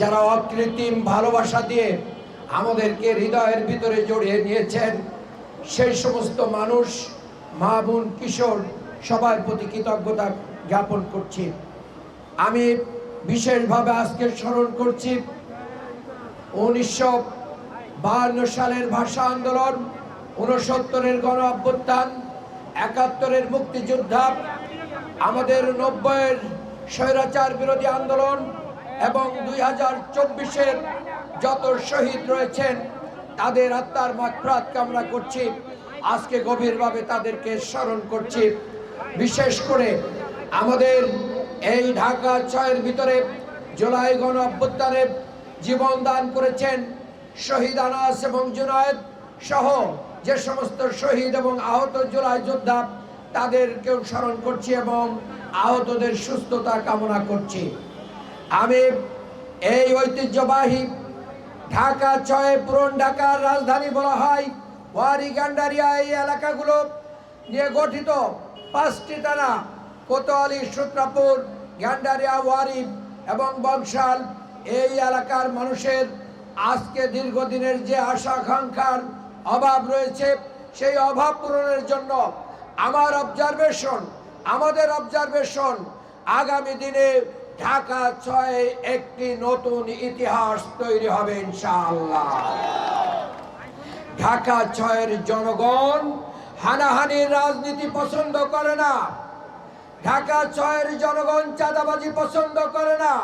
যারা অকৃত্রিম ভালোবাসা দিয়ে আমাদেরকে হৃদয়ের ভিতরে জড়িয়ে নিয়েছেন, সেই সমস্ত মানুষ, মা বোন, কিশোর, সবার প্রতি কৃতজ্ঞতা জ্ঞাপন করছি। আমি বিশেষভাবে আজকে স্মরণ করছি, উনিশশো বাহান্ন সালের ভাষা আন্দোলন উনসত্তরের গণ অভ্যুত্থান, একাত্তরের মুক্তিযোদ্ধা, আমাদের নব্বইয়ের স্বৈরাচার বিরোধী আন্দোলন এবং দুই হাজার চব্বিশের যত শহীদ রয়েছেন, তাদের আত্মার মাত্রাত কামনা করছি। আজকে গভীরভাবে তাদেরকে স্মরণ করছি। বিশেষ করে আমাদের এই ঢাকা ছয়ের ভিতরে জুলাই গণ অভ্যুত্থানে জীবন দান করেছেন শহীদ আনাস এবং জুনায়েদ সহ যে সমস্ত শহীদ এবং আহত জুলাই যোদ্ধা, তাদেরকেও স্মরণ করছি এবং আহতদের সুস্থতা কামনা করছি। আমি এই ঐতিহ্যবাহী ঢাকা ছয়, পুরন ঢাকার রাজধানী বলা হয়। ওয়ারি গান্ডারিয়া এই এলাকাগুলো নিয়ে গঠিত। পাঁচটি থানা, কোতোয়ালি, সূত্রাপুর, গান্ডারিয়া, ওয়ারি এবং বংশাল। এই এলাকার মানুষের আজকে দীর্ঘদিনের যে আশা আকাঙ্ক্ষার অভাব রয়েছে, সেই অভাব পূরণের জন্য আমার অবজারভেশন আমাদের অবজারভেশন আগামী দিনে ঢাকা ছয় একটি নতুন ইতিহাস তৈরি হবে, ইনশাআল্লাহ। ঢাকা ছয়ের জনগণ হানাহানির রাজনীতি পছন্দ করে না। ঢাকা ছয়ের জনগণ চাঁদাবাজি পছন্দ করে না।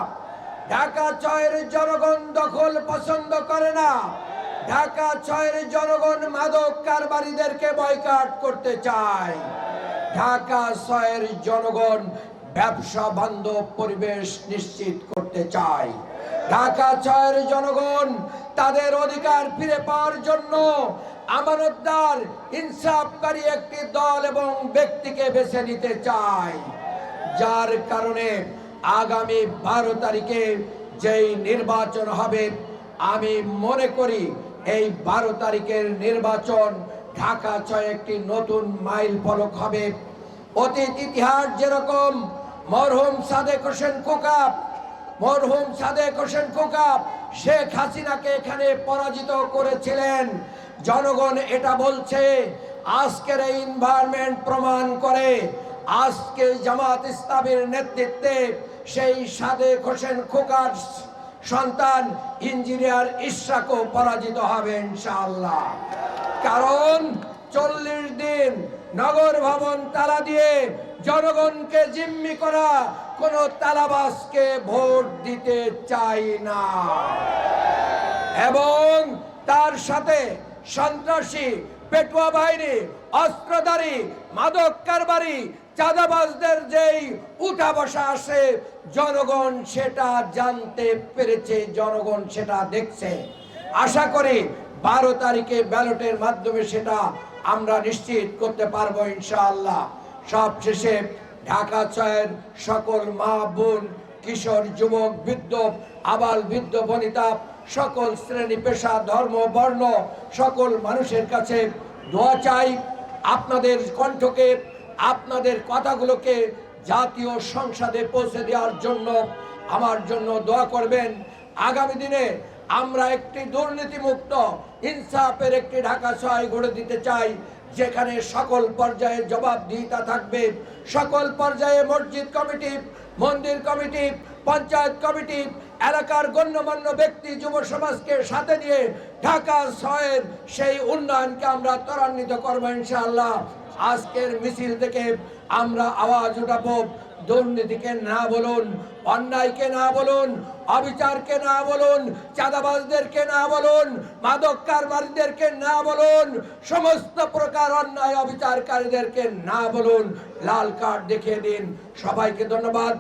ঢাকা ছয়ের জনগণ দখল পছন্দ করে না। ঢাকা ছয়ের জনগণ মাদক কারবারিদেরকে বয়কাট করতে চায়। ঢাকা ছয়ের জনগণ ব্যবসা বান্ধব পরিবেশ নিশ্চিত করতে চাই। ঢাকা ছয়ের জনগণ তাদের অধিকার ফিরে পাওয়ার জন্য আমানতদার, ইনসাফকারী একটি দল এবং ব্যক্তিকে বেছে নিতে চাই। যার কারণে আগামী বারো তারিখে যেই নির্বাচন হবে, আমি মনে করি এই বারো তারিখের নির্বাচন ঢাকা ছয় একটি নতুন মাইল ফলক হবে। অতীত ইতিহাস যেরকম মরহুম সাদেক হোসেন কোকাপ, মরহুম সাদেক হোসেন কোকাপ, শেখ হাসিনাকে এখানে পরাজিত করেছিলেন। জনগণ এটা বলছে, আজকের এই ইনভায়রনমেন্ট প্রমাণ করে, আজকে জামাত ইসলামের নেতৃত্বে সেই সাদেক হোসেন খোকার সন্তান ইঞ্জিনিয়ার ইশরাকও পরাজিত হবে ইনশাআল্লাহ। কারণ চল্লিশ দিন নগর ভবন তালা দিয়ে জনগণকে জিম্মি করা কোন তালাবাসকে ভোট দিতে চাই না। এবং তার সাথে সন্ত্রাসী, পেটুয়া বাহিনী, অস্ত্রধারী, মাদক কারবারি, চাঁদাবাজদের যেই উঠা বসা আসে, জনগণ সেটা জানতে পেরেছে, জনগণ সেটা দেখছে। আশা করি বারো তারিখে ব্যালটের মাধ্যমে সেটা আমরা নিশ্চিত করতে পারব ইনশাআল্লাহ। সব শেষে ঢাকা ছয়ের সকল মা বোন, কিশোর, যুবক, বৃদ্ধ, আবাল বৃদ্ধ, বনিতা, সকল শ্রেণি, পেশা, ধর্ম, বর্ণ, সকল মানুষের কাছে দোয়া চাই। আপনাদের কণ্ঠকে, আপনাদের কথাগুলোকে জাতীয় সংসদে পৌঁছে দেওয়ার জন্য আমার জন্য দোয়া করবেন। আগামী দিনে আমরা একটি দুর্নীতিমুক্ত, ইনসাফের একটি ঢাকা ছয় গড়ে দিতে চাই, যেখানে সকল পর্যায়ে জবাবদিহিতা থাকবে। সকল পর্যায়ে মসজিদ কমিটি, মন্দির কমিটি পঞ্চায়েত কমিটি এলাকার গণ্যমান্য ব্যক্তি যুব সমাজকে সাথে নিয়ে ঢাকা ছয়ের সেই উন্নয়নকে আমরা ত্বরান্বিত করব ইনশাআল্লাহ। আজকের মিছিল থেকে আমরা আওয়াজ উঠাবো। দুর্নীতিকে না বলুন, অন্যায়কে না বলুন, অবিচারকে না বলুন, চাঁদাবাজদেরকে না বলুন মাদক কারবারিদেরকে না বলুন, সমস্ত প্রকার অন্যায় অবিচারকারীদেরকে না বলুন। লাল কার্ড দেখিয়ে দিন। সবাইকে ধন্যবাদ।